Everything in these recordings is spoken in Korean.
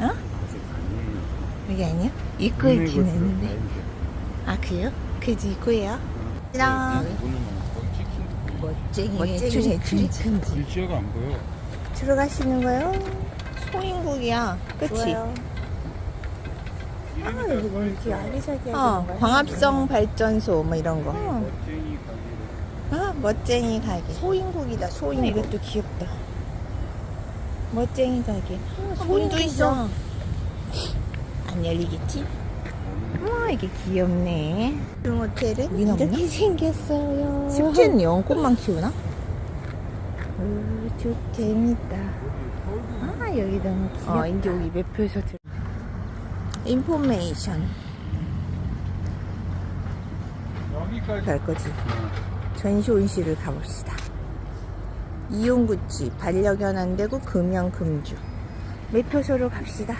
어? 여기 아니야? 입구에 지냈는데. 아 그래요? 그지 입구예요? 랑. 멋쟁이 멋쟁이 해출이 큰지 일지어가 안 보여. 들어가시는 거요? 소인국이야 그치? 좋아요. 아, 여기 뭔지 아기자기하게 어 광합성 발전소 뭐 이런 거 어, 멋쟁이 멋쟁이 가게. 소인국이다 소인국. 이것도 귀엽다. 멋쟁이 가게. 어, 문도 있어. 안 열리겠지? 와 이게 귀엽네. 중 호텔은 여긴 이렇게? 생겼어요. 십제는 꽃만 키우나? 오, 좋 재밌다. 아 여기 너무 귀엽다. 어 이제 여기 매표에서 들 인포메이션 여기까지. 갈 거지? 어. 전시온실을 가봅시다. 이용구치 반려견 안 되고 금연 금주. 매표소로 갑시다.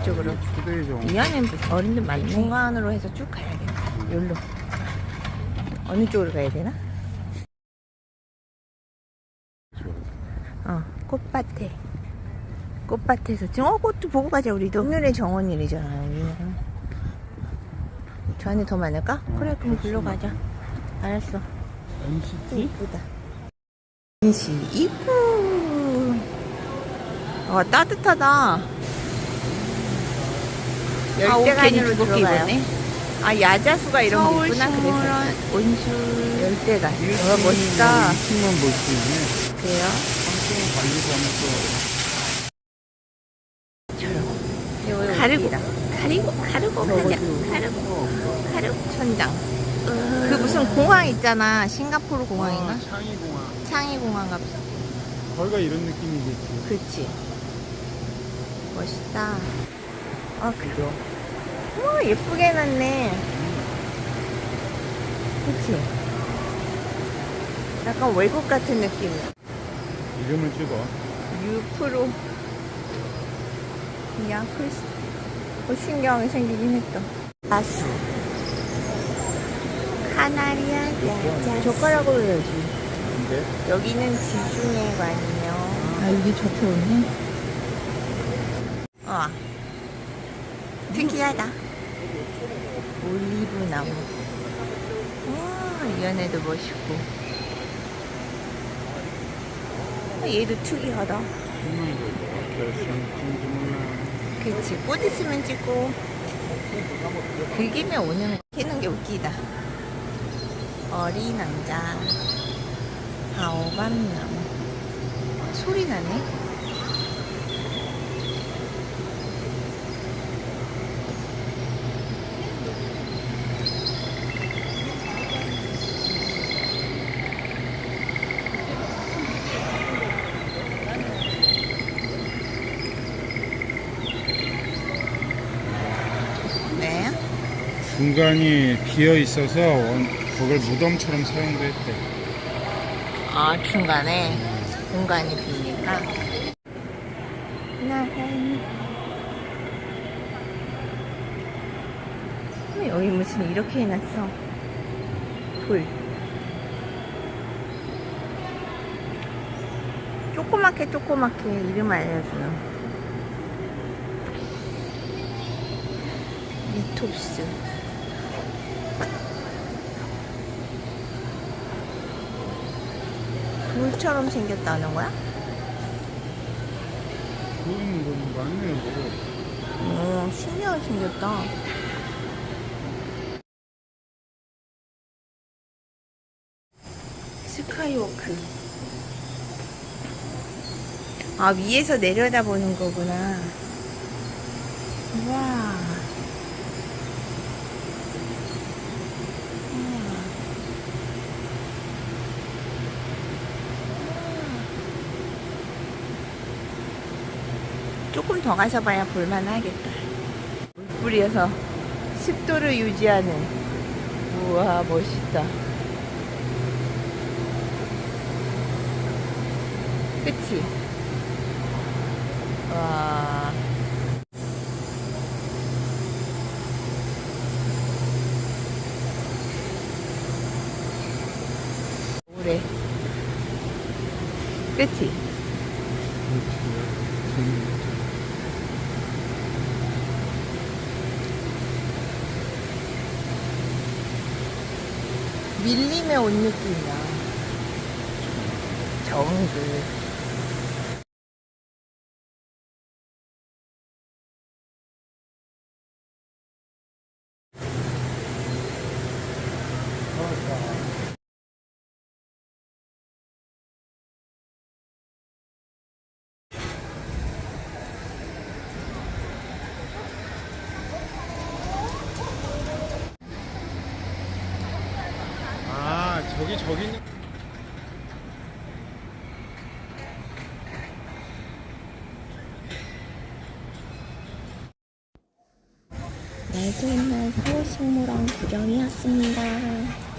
이쪽으로. 이 안엔 어른들 많네. 중간으로 해서 쭉 가야겠다. 여기로. 어느 쪽으로 가야 되나? 어 꽃밭에. 꽃밭에서 지금 어 꽃도 보고 가자 우리도. 오늘의 정원일이잖아 여기는 저 안에 더 많을까? 그래 그럼 글로 가자. 알았어. NCT? 이쁘다. 인시 이쁘. 어 따뜻하다. 열대간으로 들어가요. 아 야자수가 이런 거 있구나 그래서 온수 열대간. 와 멋있다. 2층만 볼수 있네. 그래요? 관리사무소. 가르고 가리고 가르고 가자. 가르고 가르고. 천장. 그 무슨 공항 있잖아. 싱가포르 공항인가? 아, 창의 공항. 창의 공항가 비슷 거기가 이런 느낌이겠지. 그치. 멋있다. 아 그죠? 우와 예쁘게 해놨네. 그치? 약간 외국 같은 느낌이야 이름을 찍어. 6%야 글쎄 어, 신기하게 생기긴 했다. 가수 카나리아 야자. 젓가락으로 해야지. 근데? 여기는 지중해 관이요. 아 여기 적혀 있네? 어. 특이하다. 올리브 나무. 와 이 안에도 멋있고. 아, 얘도 특이하다 그치 꽃 있으면 찍고. 그 김에 오는 거 키는 게 웃기다. 어린 왕자 바오밤나무 소리 나네 네 중간이 비어 있어서 원, 그걸 무덤처럼 사용도 했대. 아 중간에 공간이 비니까? 여기 무슨 이렇게 해놨어? 돌. 조그맣게 조그맣게 이름 알려주는. 리톱스 돌처럼 생겼다는 거야? 그건 뭐 맞네요, 뭐. 오, 신기하게 생겼다. 스카이워크. 아, 위에서 내려다보는 거구나. 와. 조금 더 가서 봐야 볼만하겠다. 물뿌리에서 습도를 유지하는 우와 멋있다. 그치? 와. 오래. 그치? 밀림에 온 느낌이야. 정글. 아 저기 저기 있는 날도 있는 서울식물원 구경이었습니다.